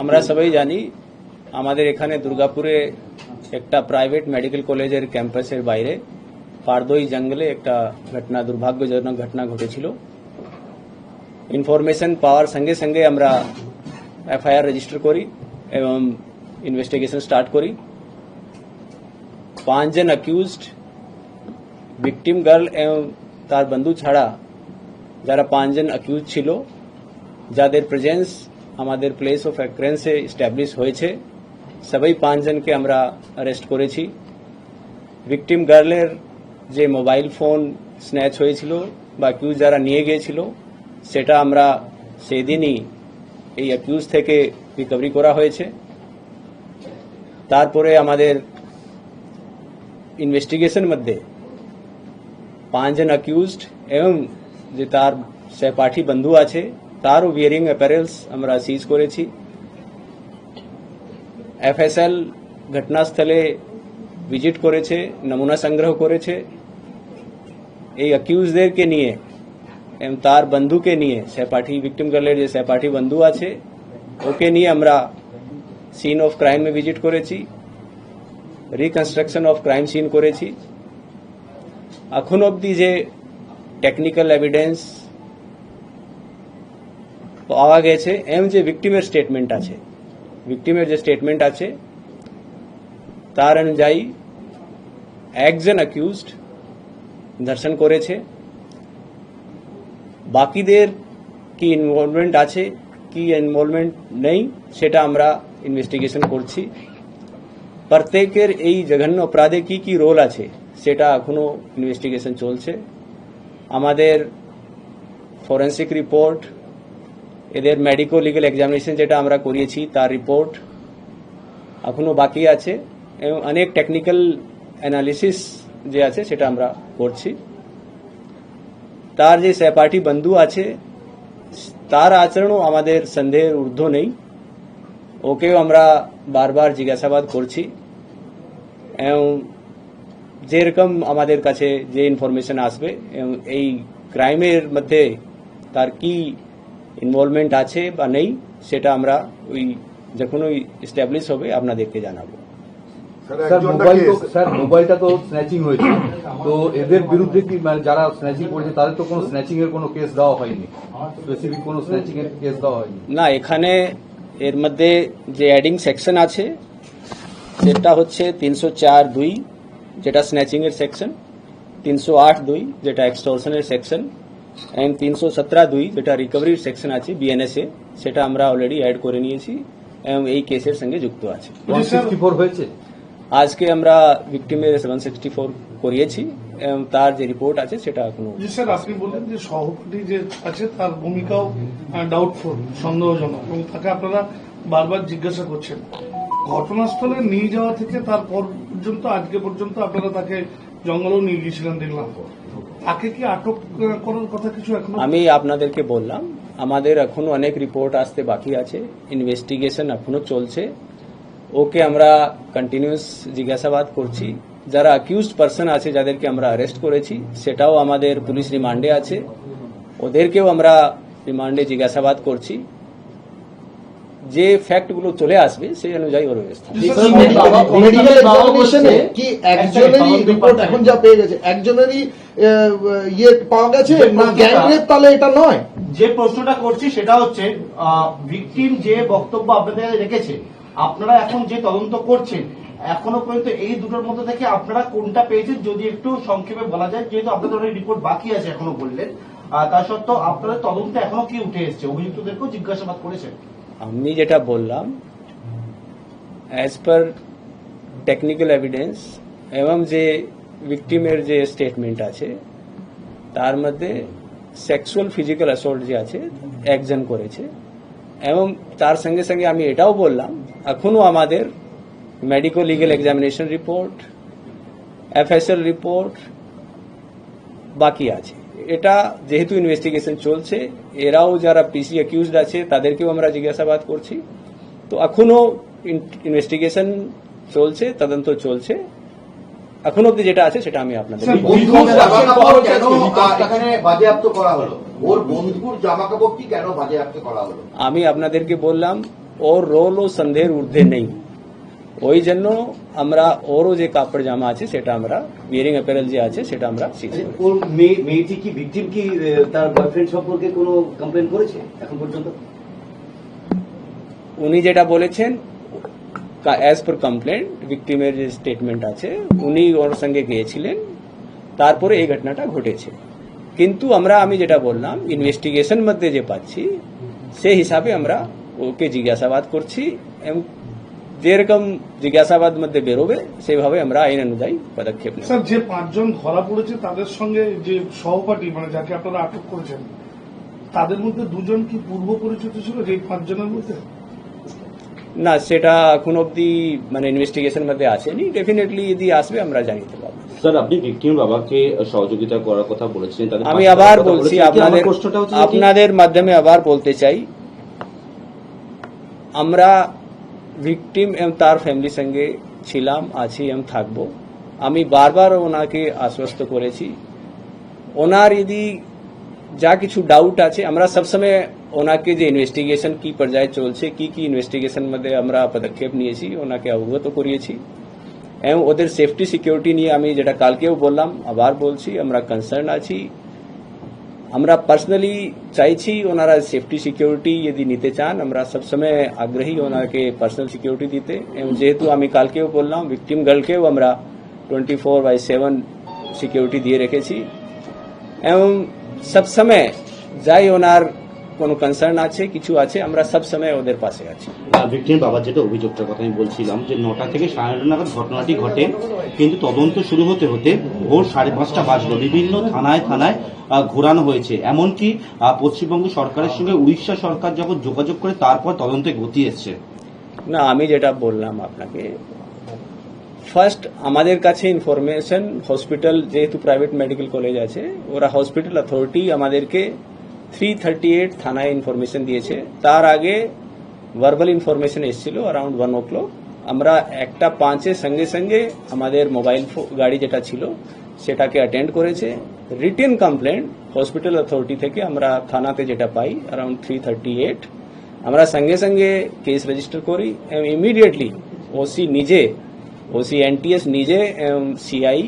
আমরা সবাই জানি আমাদের এখানে দুর্গাপুরে একটা প্রাইভেট মেডিকেল কলেজের ক্যাম্পাসের বাইরে পারদই জঙ্গলে একটা ঘটনা, দুর্ভাগ্যজনক ঘটনা ঘটেছিল। ইনফরমেশন পাওয়ার সঙ্গে সঙ্গে আমরা এফআইআর রেজিস্টার করি এবং ইনভেস্টিগেশন স্টার্ট করি। পাঁচজন অ্যাকিউজড ভিকটিম গার্ল এবং তার বন্ধু ছাড়া যারা পাঁচজন অ্যাকিউজ ছিল, যাদের প্রেজেন্স আমাদের প্লেস অফ অ্যাক্রেন্সে স্ট্যাবলিশ হয়েছে। সবাই পাঁচজনকে আমরা অ্যারেস্ট করেছি। ভিকটিম গার্লের যে মোবাইল ফোন স্ন্যাচ হয়েছিল বা অ্যাকিউজ যারা নিয়ে গিয়েছিল, সেটা আমরা সেদিনই এই অ্যাকিউজ থেকে রিকভারি করা হয়েছে। তারপরে আমাদের ইনভেস্টিগেশন মধ্যে পাঁচজন অ্যাকিউজড এবং যে তার সহপাঠী বন্ধু আছে তারও বিয়ারিং অ্যাপারেলস আমরা সিজ করেছি এফএসএল ঘটনাস্থলে ভিজিট করেছে নমুনা সংগ্রহ করেছে এই অ্যাকিউজদেরকে নিয়ে এবং তার বন্ধুকে নিয়ে সহপাঠী ভিক্টিম গার্লের যে সহপাঠী বন্ধু আছে ওকে নিয়ে আমরা সিন অফ ক্রাইমে ভিজিট করেছি রিকনস্ট্রাকশন অফ ক্রাইম সিন করেছি এখন অবধি যে টেকনিক্যাল এভিডেন্স পাওয়া গেছে। এম যে ভিকটিমের স্টেটমেন্ট আছে। ভিকটিমের যে স্টেটমেন্ট আছে, তার অনুযায়ী একজন অ্যাকিউজড ধর্ষণ করেছে। বাকিদের কি ইনভলভমেন্ট আছে, কি ইনভলভমেন্ট নেই, সেটা আমরা ইনভেস্টিগেশন করছি। প্রত্যেকের এই জঘন্য অপরাধে কি কি রোল আছে, সেটা এখনও ইনভেস্টিগেশন চলছে। আমাদের ফরেন্সিক রিপোর্ট এদের মেডিকো লিগাল এক্সামিনেশন যেটা আমরা করিয়েছি, তার রিপোর্ট এখনও বাকি আছে এবং অনেক টেকনিক্যাল অ্যানালিসিস যে আছে সেটা আমরা করছি। তার যে সহপাঠী বন্ধু আছে, তার আচরণও আমাদের সন্দেহের ঊর্ধ্ব নেই। ওকেও আমরা বারবার জিজ্ঞাসাবাদ করছি এবং যেরকম আমাদের কাছে যে ইনফরমেশন আসবে এবং এই ক্রাইমের মধ্যে তার কি ইনভলভমেন্ট আছে বা নেই সেটা আমরা ওই যখন ওই এস্টাবলিশ হবে আপনাদেরকে জানাব। স্যার মোবাইল তো স্যার মোবাইলটা তো স্ন্যাচিং হয়েছে। তো এদের বিরুদ্ধে কি মানে যারা স্ন্যাচিং করেছে তাদের তো কোনো স্ন্যাচিং এর কোনো কেস দেওয়া হয়নি? স্পেসিফিক কোনো স্ন্যাচিং এর কেস দেওয়া হয়নি? না এখানে এর মধ্যে যে অ্যাডিং সেকশন আছে সেটা হচ্ছে তিনশো চার দুই যেটা স্ন্যাচিং এর সেকশন তিনশো আট দুই যেটা এক্সটর্শনের সেকশন এন্ড তিনশো সতেরো দুই যেটা রিকভারির সেকশন আছে বিএনএসএ সেটা আমরা অলরেডি অ্যাড করে নিয়েছি এবং এই কেসের সঙ্গে যুক্ত আছে। হয়েছে? আজকে আমরা ভিক্টিমের সেভেন সিক্সটি ফোর করিয়েছি এবং তার যে রিপোর্ট আছে সেটা এখনও স্যার আপনি বললেন যে সহপাঠী যে আছে তার ভূমিকাও ডাউটফুল সন্দেহজনক এবং তাকে আপনারা বারবার জিজ্ঞাসা করছেন। ঘটনাস্থলে নিয়ে যাওয়া থেকে তারপর পর্যন্ত আজকে পর্যন্ত আপনারা তাকে জঙ্গলেও নিয়ে গিয়েছিলেন দেখলাম। তাকে কি আটক করার কথা কিছু আমি আপনাদেরকে বললাম, আমাদের এখনও অনেক রিপোর্ট আসতে বাকি আছে ইনভেস্টিগেশন এখনও চলছে। ওকে আমরা কন্টিনিউয়াস জিজ্ঞাসাবাদ করছি। যারা অ্যাকিউজড পার্সন আছে, যাদেরকে আমরা অ্যারেস্ট করেছি, সেটাও আমাদের পুলিশ রিমান্ডে আছে। ওদেরকেও আমরা রিমান্ডে জিজ্ঞাসাবাদ করছি। যে ফ্যাক্টগুলো চলে আসবে সেই অনুযায়ী ওর ব্যবস্থা। মেডিকেল এক্সামিনেশনে কি একজনেরই রিপোর্ট এখন যা পেয়ে গেছে একজনেরই ইয়ে পাওয়া গেছে না গ্যাংরেপ তাহলে এটা নয়। যে প্রশ্নটা করছি সেটা হচ্ছে ভিকটিম যে বক্তব্য আপনাদের রেখেছে আপনারা এখন যে তদন্ত করছেন এখনও পর্যন্ত এই দুটোর মধ্যে থেকে আপনারা কোনটা পেয়েছেন যদি একটু সংক্ষেপে বলা যায় যেহেতু আপনাদের অনেক রিপোর্ট বাকি আছে এখনও বললেন তা সত্ত্বেও আপনাদের তদন্তে এখনও কি উঠে এসছে অভিযুক্তদেরকেও জিজ্ঞাসাবাদ করেছেন। আমি যেটা বললাম অ্যাজ পার টেকনিক্যাল এভিডেন্স এবং যে ভিকটিমের যে স্টেটমেন্ট আছে, তার মধ্যে সেক্সুয়াল ফিজিক্যাল অ্যাসল্ট যে আছে, একজন করেছে। এবং তার সঙ্গে সঙ্গে আমি এটাও বললাম, এখনও আমাদের medico legal examination report FSL report বাকি আছে। এটা যেহেতু ইনভেস্টিগেশন চলছে এরাও যারা পিসি অ্যাকিউজড আছে তাদেরকেও আমরা জিজ্ঞাসাবাদ করছি। তো এখনও ইনভেস্টিগেশন চলছে তদন্ত চলছে। এখন অব্দি যেটা আছে সেটা আমি আপনাদের আমি আপনাদেরকে বললাম ওর রোল ও সন্দেহের ঊর্ধ্বে নেই। ওই জন্য আমরা ওরও যে কাপড় জামা আছে সেটা আমরা বিয়ারিং অ্যাপারেল যে আছে সেটা আমরা সিজ করি ওর মেয়ে মেয়েটি কি ভিকটিম কি তার বয়ফ্রেন্ড সম্পর্কে কোনো কমপ্লেন করেছে এখন পর্যন্ত? উনি যেটা বলেছেন অ্যাজ পার কমপ্লেন ভিক্টিমের যে স্টেটমেন্ট আছে উনি ওর সঙ্গে গিয়েছিলেন তারপরে এই ঘটনাটা ঘটেছে। কিন্তু আমরা আমি যেটা বললাম ইনভেস্টিগেশন মধ্যে যে পাচ্ছি সেই হিসাবে আমরা ওকে জিজ্ঞাসাবাদ করছি এবং যেরকম জিজ্ঞাসাবাদ মধ্যে বেরোবে সেইভাবে আমরা আইন অনুযায়ী পদক্ষেপ নেব। স্যার যে পাঁচজন ধরা পড়েছে তাদের সঙ্গে যে সহপাঠী মানে যাকে আপনারা আটক করেছেন তাদের মধ্যে দুজন কি পূর্ব পরিচিত ছিল যে পাঁচজনের মধ্যে? না সেটা এখন অবধি মানে ইনভেস্টিগেশন মধ্যে আসেনি। ডেফিনেটলি যদি আসবে আমরা জানিয়ে পারব স্যার আপনি ভিকটিম বাবাকে সহযোগিতা করার কথা বলেছিলেন তাদের আমি আবার বলছি আপনাদের আপনাদের মাধ্যমে আবার বলতে চাই আমরা ভিকটিম এবং তার ফ্যামিলির সঙ্গে ছিলাম আছি এবং থাকব আমি বারবার ওনাকে আশ্বস্ত করেছি ওনার যদি যা কিছু ডাউট আছে আমরা সবসময় ওনাকে যে ইনভেস্টিগেশন কি পর্যায়ে চলছে কি কি ইনভেস্টিগেশন মধ্যে আমরা পদক্ষেপ নিয়েছি ওনাকে অবগত করিয়েছি এবং ওদের সেফটি সিকিউরিটি নিয়ে আমি যেটা কালকেও বললাম আবার বলছি আমরা কনসার্ন আছি আমরা পার্সোনালি চাইছি ওনারা সেফটি সিকিউরিটি যদি নিতে চান, আমরা সবসময় আগ্রহী ওনাকে পার্সোনাল সিকিউরিটি দিতে। এবং যেহেতু আমি কালকেও বললাম ভিকটিম গার্লকেও আমরা twenty four by seven security দিয়ে রেখেছি। এবং সবসময় যাই ওনার কোনো কনসার্ন আছে কিছু আছে আমরা সবসময় ওদের পাশে আছি। ভিকটিম বাবার যেটা অভিযোগটার কথা আমি বলছিলাম যে নটা থেকে সাড়ে নটা নাগাদ ঘটনাটি ঘটে কিন্তু তদন্ত শুরু হতে হতে ভোর সাড়ে পাঁচটা বাজলো। বিভিন্ন থানায় থানায় ঘোরানো হয়েছে। এমনকি পশ্চিমবঙ্গ সরকারের সঙ্গে উড়িষ্যা সরকার যখন যোগাযোগ করে তারপর তদন্তে গতি এসছে। না আমি যেটা বললাম আপনাকে ফার্স্ট আমাদের কাছে ইনফরমেশন হসপিটাল যেহেতু প্রাইভেট মেডিকেল কলেজ আছে ওরা হসপিটাল অথরিটি আমাদেরকে থ্রি থার্টি এইট থানায় ইনফরমেশন দিয়েছে। তার আগে ভার্বাল ইনফরমেশন এসেছিল অ্যারাউন্ড ওয়ান ও ক্লক আমরা একটা পাঁচের সঙ্গে সঙ্গে আমাদের মোবাইল গাড়ি যেটা ছিল, সেটাকে অ্যাটেন্ড করেছে। রিটেন কমপ্লেন্ট হসপিটাল অথরিটি থেকে আমরা থানাতে যেটা পাই অ্যারাউন্ড থ্রি থার্টি এইট আমরা সঙ্গে সঙ্গে কেস রেজিস্টার করি। এবং ইমিডিয়েটলি ওসি নিজে ওসি এনটিএস নিজে সিআই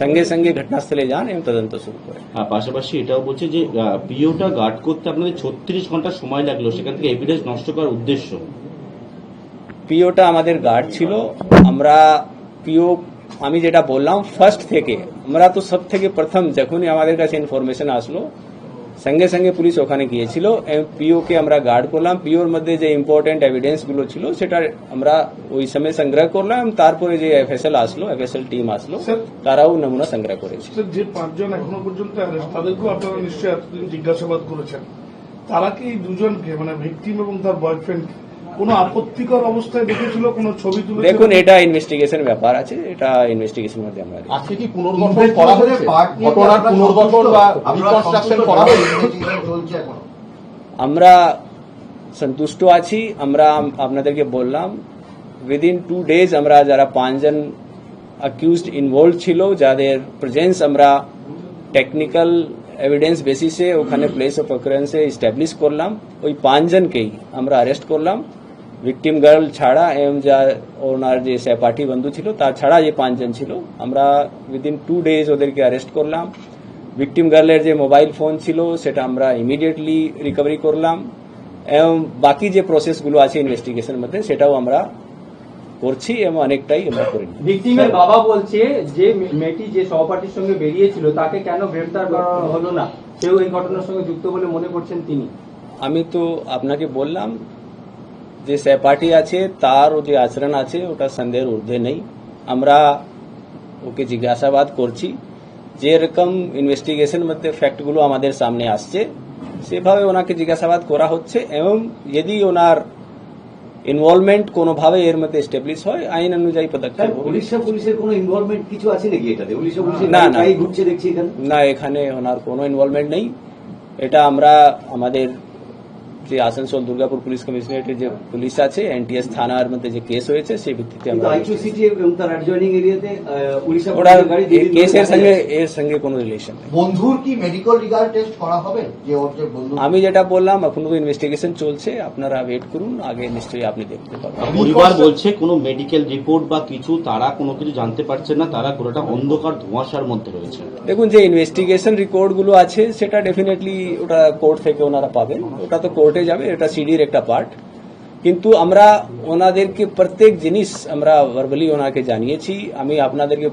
সঙ্গে সঙ্গে ঘটনাস্থলে যান এবং তদন্ত শুরু করে হ্যাঁ পাশাপাশি এটাও বলছে যে পিওটা গার্ড করতে আপনাদের ছত্রিশ ঘণ্টা সময় লাগল। সেখান থেকে এভিডেন্স নষ্ট করার উদ্দেশ্য? পিওটা আমাদের গার্ড ছিল। আমরা পিও আমি যেটা বললাম ফার্স্ট থেকে। আমরা তো সব থেকে প্রথম যখনই আমাদের কাছে ইনফরমেশন আসলো সঙ্গে সঙ্গে পুলিশ ওখানে গিয়েছিল। পিওকে আমরা গার্ড করলাম। পিওর মধ্যে যে ইম্পর্টেন্ট এভিডেন্সগুলো ছিল সেটা আমরা ওই সময় সংগ্রহ করলাম। তারপরে যে এফএসএল আসলো এফএসএল টিম আসলো তারাও নমুনা সংগ্রহ করেছে। যে পাঁচজন এখনও পর্যন্ত তাদেরকেও আপনারা নিশ্চয়ই এতদিন জিজ্ঞাসাবাদ করেছেন। তারা কি দুজনকে মানে ভিকটিম এবং তার বয়ফ্রেন্ড কোনো আপত্তিকর অবস্থায় দেখেছিল কোনো ছবি তুলে দেখুন এটা ইনভেস্টিগেশন ব্যাপার আছে এটা ইনভেস্টিগেশন মধ্যে আমরা আজকে কি পুনর্গঠন করা হয়েছে? ঘটনার পুনর্গঠন বা রিকনস্ট্রাকশন করা হয়েছে? আমরা সন্তুষ্ট আছি আমরা আপনাদেরকে বললাম উইদিন টু ডেজ আমরা যারা পাঁচজন অ্যাকিউজড ইনভলভ ছিল যাদের প্রেজেন্স আমরা টেকনিক্যাল এভিডেন্স বেসিসে ওখানে প্লেস অফ অকারেন্সে এস্টাবলিশ করলাম ওই পাঁচজনকেই আমরা অ্যারেস্ট করলাম। ভিকটিম গার্ল ছাড়া এবং যা ওনার যে সহপাঠী বন্ধু ছিল তার ছাড়া যে পাঁচজন ছিল আমরা উইদিন টু ডেজ ওদেরকে অ্যারেস্ট করলাম। ভিকটিম গার্লের যে মোবাইল ফোন ছিল সেটা আমরা ইমিডিয়েটলি রিকভারি করলাম। এবং বাকি যে প্রসেসগুলো আছে ইনভেস্টিগেশন মধ্যে সেটাও আমরা করছি এবং অনেকটাই আমরা করে ভিকটিমের বাবা বলছে যে মেয়েটি যে সহপাঠীর সঙ্গে বেরিয়েছিল তাকে কেন গ্রেফতার করা হলো না? সেও এই ঘটনার সঙ্গে যুক্ত বলে মনে করছেন তিনি। আমি তো আপনাকে বললাম যে সহপাঠী আছে তার ও যে আচরণ আছে ওটা সন্দেহের ঊর্ধ্বে নেই। আমরা ওকে জিজ্ঞাসাবাদ করছি যেরকম ইনভেস্টিগেশন মধ্যে ফ্যাক্টগুলো আমাদের সামনে আসছে সেভাবে ওনাকে জিজ্ঞাসাবাদ করা হচ্ছে এবং যদি ওনার ইনভলভমেন্ট কোনোভাবে এর মধ্যে এস্টাবলিশ হয় আইন অনুযায়ী পদক্ষেপ উড়িষ্যা পুলিশের কোনো ইনভলভমেন্ট কিছু আছে নাকি এটাতে? উড়িষ্যা পুলিশের না, না। ঘুরছে দেখছি এখানে। না এখানে ওনার কোনো ইনভলভমেন্ট নেই। এটা আমরা আমাদের যে আসানসোল দুর্গাপুর পুলিশ কমিশনারেটের যে পুলিশ আছে এনটিএস থানার মধ্যে যে কেস হয়েছে সেই ভিত্তিতে কেসের সঙ্গে এর সঙ্গে কোনো রিলেশন নেই। বন্ধুর কি মেডিকেল রিগার্ড টেস্ট করা হবে? যে ওর যে বন্ধু আমি যেটা বললাম এখনও তো ইনভেস্টিগেশন চলছে। আপনারা ওয়েট করুন আগে নিশ্চয়ই আপনি দেখতে পাবেন। পরিবার বলছে কোনো মেডিকেল রিপোর্ট বা কিছু তারা কোনো কিছু জানতে পারছে না তারা পুরোটা অন্ধকার ধোঁয়াশার মধ্যে রয়েছে। দেখুন যে ইনভেস্টিগেশন রিপোর্টগুলো আছে সেটা ডেফিনেটলি ওটা কোর্ট থেকে ওনারা পাবেন। ওটা তো কোর্টে যাবে এটা সিডির একটা পার্ট কিন্তু আমরা ওনাদেরকে প্রত্যেক জিনিস আমরা ভার্বালি ওনাকে জানিয়েছি। আমি আপনাদেরকে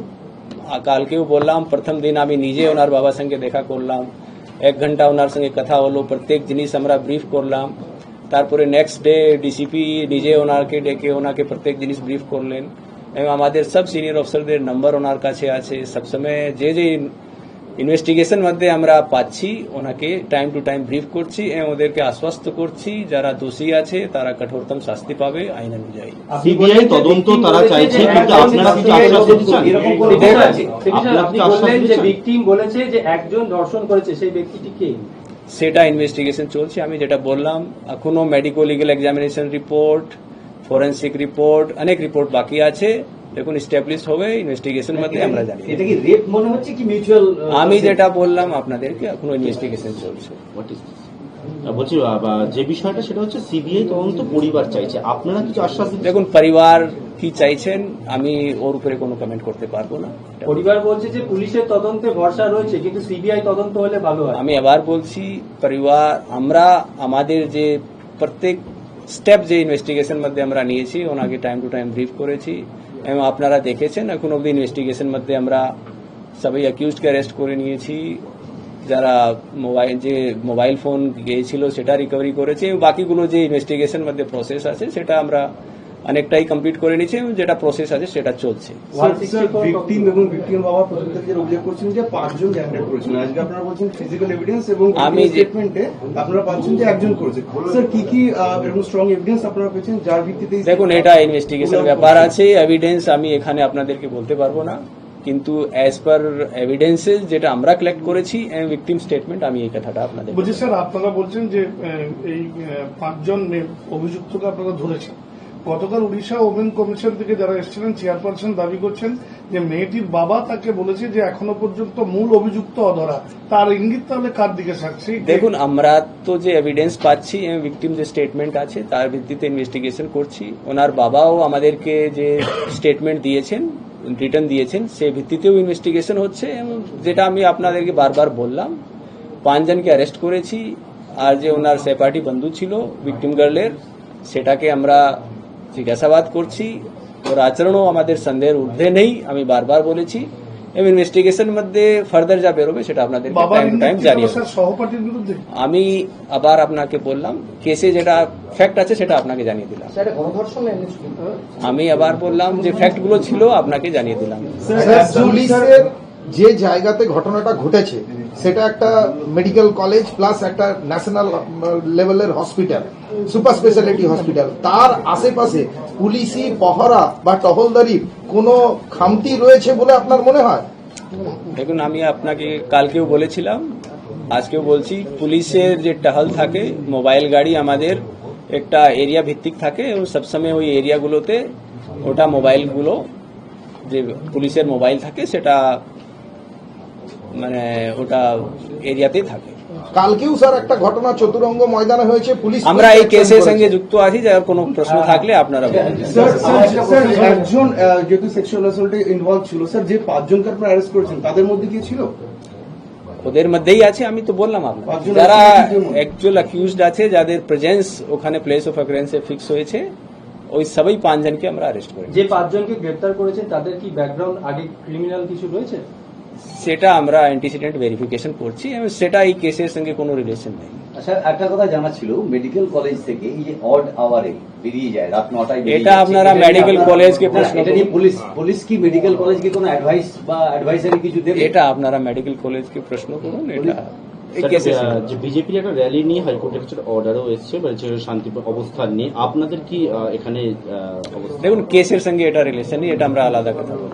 আ- কালকেও বললাম, প্রথম দিন আমি নিজে ওনার বাবার সঙ্গে দেখা করলাম। এক ঘণ্টা ওনার সঙ্গে কথা হলো, প্রত্যেক জিনিস আমরা ব্রিফ করলাম। তারপরে নেক্সট ডে ডিসিপি নিজে ওনাকে ডেকে ওনাকে প্রত্যেক জিনিস ব্রিফ করলেন। এবং আমাদের সব সিনিয়র অফিসারদের নাম্বার ওনার কাছে আছে। সবসময় যে যে ইনভেস্টিগেশন মধ্যে আমরা পাচ্ছি ওনাকে টাইম টু টাইম ব্রিফ করছি এবং ওদেরকে আশ্বস্ত করছি যারা দোষী আছে তারা কঠোরতম শাস্তি পাবে আইন অনুযায়ী। সিবিআই তদন্ত তারা চাইছে কিন্তু আপনারা কিছু আশ্বাস দিচ্ছেন? এরকম কোনো আছে আপনি কি আশ্বাস বললেন যে ভিকটিম বলেছে যে একজন ধর্ষণ করেছে সেই ব্যক্তিটি কে? সেটা ইনভেস্টিগেশন চলছে আমি যেটা বললাম এখনও medico legal examination report forensic report অনেক রিপোর্ট বাকি আছে। দেখুন স্টাবলিশ হবে ইনভেস্টিগেশন মধ্যে আমরা জানি। এটা কি রেপ মনে হচ্ছে কি মিউচুয়াল আমি যেটা বললাম আপনাদেরকে এখনও ইনভেস্টিগেশন চলছে। What is বলছি যে বিষয়টা সেটা হচ্ছে সিবিআই তদন্ত পরিবার চাইছে। আপনারা কিছু আশ্বাস দেখুন পরিবার কি চাইছেন আমি ওর উপরে কোনো কমেন্ট করতে পারব না। পরিবার বলছে যে পুলিশের তদন্তে ভরসা রয়েছে কিন্তু সিবিআই তদন্ত হলে ভালো হয়। আমি আবার বলছি পরিবার আমরা আমাদের যে প্রত্যেক স্টেপ যে ইনভেস্টিগেশন মধ্যে আমরা নিয়েছি ওনাকে টাইম টু টাইম ব্রিফ করেছি। এবং আপনারা দেখেছেন, এখন অব্দি ইনভেস্টিগেশন মধ্যে আমরা সবাই অ্যাকিউজকে অ্যারেস্ট করে নিয়েছি। যারা মোবাইল যে মোবাইল ফোন গিয়েছিল, সেটা রিকভারি করেছে। বাকিগুলো যে ইনভেস্টিগেশন মধ্যে প্রসেস আছে, সেটা আমরা অনেকটাই কমপ্লিট করে নিয়েছি যেটা প্রসেস আছে সেটা চলছে। ভিকটিম এবং ভিকটিমের বাবা প্রথম থেকে যেটা অভিযোগ করছেন যে পাঁচজন জেনারেট করেছেন। আজকে আপনারা বলছেন ফিজিক্যাল এভিডেন্স এবং আমি যে- স্টেটমেন্টে আপনারা পাচ্ছেন যে একজন করেছে। স্যার কি কি আহ, এরকম স্ট্রং এভিডেন্স আপনারা পেয়েছেন যার ভিত্তিতে এই- দেখুন এটা ইনভেস্টিগেশন ব্যাপার আছে এভিডেন্স আমি এখানে আপনাদেরকে বলতে পারব না কিন্তু অ্যাজ পার এভিডেন্সেস যেটা আমরা কালেক্ট করেছি ভিকটিম স্টেটমেন্ট আমি এই কথাটা আপনাদের বলছি স্যার আপনারা বলছেন যে এই পাঁচজন অভিযুক্তকে আপনারা ধরেছেন। গতকাল উড়িষ্যা ওমেন কমিশন থেকে যারা এসেছিলেন, চেয়ারপারসন দাবি করছেন যে মেয়েটির বাবা তাকে বলেছে যে এখনও পর্যন্ত মূল অভিযুক্ত অধরা। তার ইঙ্গিত তাহলে কার দিকে সাক্ষী? দেখুন, আমরা তো যে এভিডেন্স পাচ্ছি ভিকটিম যে স্টেটমেন্ট আছে, তার ভিত্তিতে ইনভেস্টিগেশন করছি। ওনার বাবাও আমাদেরকে যে স্টেটমেন্ট দিয়েছেন রিটার্ন দিয়েছেন, সে ভিত্তিতেও ইনভেস্টিগেশন হচ্ছে। যেটা আমি আপনাদেরকে বারবার বললাম, পাঁচজনকে অ্যারেস্ট করেছি। আর যে ওনার সেপার্টি বন্ধু ছিল ভিকটিম গার্লের সেটাকে আমরা জিজ্ঞাসাবাদ করছি ওর আচরণও আমাদের সন্দেহের ঊর্ধ্বে নেই আমি বারবার বলেছি এবং ইনভেস্টিগেশন মধ্যে ফার্দার যা বেরোবে সেটা আপনাদের টাইম টু টাইম জানিয়ে আমি আবার আপনাকে বললাম কেসে যেটা ফ্যাক্ট আছে সেটা আপনাকে জানিয়ে দিলাম আমি আবার বললাম যে ফ্যাক্টগুলো ছিল আপনাকে জানিয়ে দিলাম যে জায়গাতে ঘটনাটা ঘটেছে, সেটা একটা মেডিকেল কলেজ প্লাস একটা ন্যাশনাল লেভেলের হসপিটাল সুপার স্পেশালিটি হসপিটাল তার আশেপাশে পুলিশি, পহরা বা টহলদারির কোনো খামতি রয়েছে বলে আপনার মনে হয়? দেখুন, আমি আপনাকে কালকেও বলেছিলাম, আজকেও বলছি, পুলিশের যে টহল থাকে মোবাইল গাড়ি আমাদের একটা এরিয়া ভিত্তিক থাকে এবং সবসময় ওই এরিয়াগুলোতে ওটা মোবাইলগুলো যে পুলিশের মোবাইল থাকে, সেটা মানে ওটা এরিয়াতেই থাকে। কালকেও স্যার একটা ঘটনা চতুরঙ্গ ময়দানে হয়েছে পুলিশ আমরা এই কেসের সঙ্গে যুক্ত আছি যার কোনো প্রশ্ন থাকলে আপনারা একজন যেহেতু সেক্সুয়াল অ্যাসল্টে ইনভলভ ছিল স্যার যে পাঁচজনকে আপনারা অ্যারেস্ট করেছেন তাদের মধ্যে কি ছিল? ওদের মধ্যেই আছে আমি তো বললাম আপনাকে। যারা? অ্যাকচুয়াল অ্যাকিউজড আছে যাদের প্রেজেন্স ওখানে প্লেস অফ অ্যাকুরেন্সে ফিক্স হয়েছে ওই সবাই পাঁচজনকে আমরা অ্যারেস্ট করি যে পাঁচজনকে গ্রেপ্তার করেছেন তাদের কি ব্যাকগ্রাউন্ড আগে ক্রিমিনাল কিছু রয়েছে? সেটা আমরা অ্যান্টিসিডেন্ট ভেরিফিকেশন করছি এবং সেটা এই কেসের সঙ্গে কোনো রিলেশন নেই। আচ্ছা একটা কথা জানা ছিল মেডিকেল কলেজ থেকে এই যে অড আওয়ারে বেরিয়ে যায় রাত নটায় এটা আপনারা medical কলেজকে প্রশ্ন এটা নিয়ে পুলিশ পুলিশ কি মেডিকেল কলেজকে কোনো অ্যাডভাইস বা অ্যাডভাইসারি কিছু দেবে? এটা আপনারা মেডিকেল কলেজকে প্রশ্ন করুন এটা যে বিজেপির একটা র্যালি নিয়ে হাইকোর্টের কিছু অর্ডারও এসছে বলছে শান্তি অবস্থান নিয়ে আপনাদের কি আহ, এখানে আহ, দেখুন কেসের সঙ্গে এটা রিলেশন নেই এটা আমরা আলাদা কথা বলব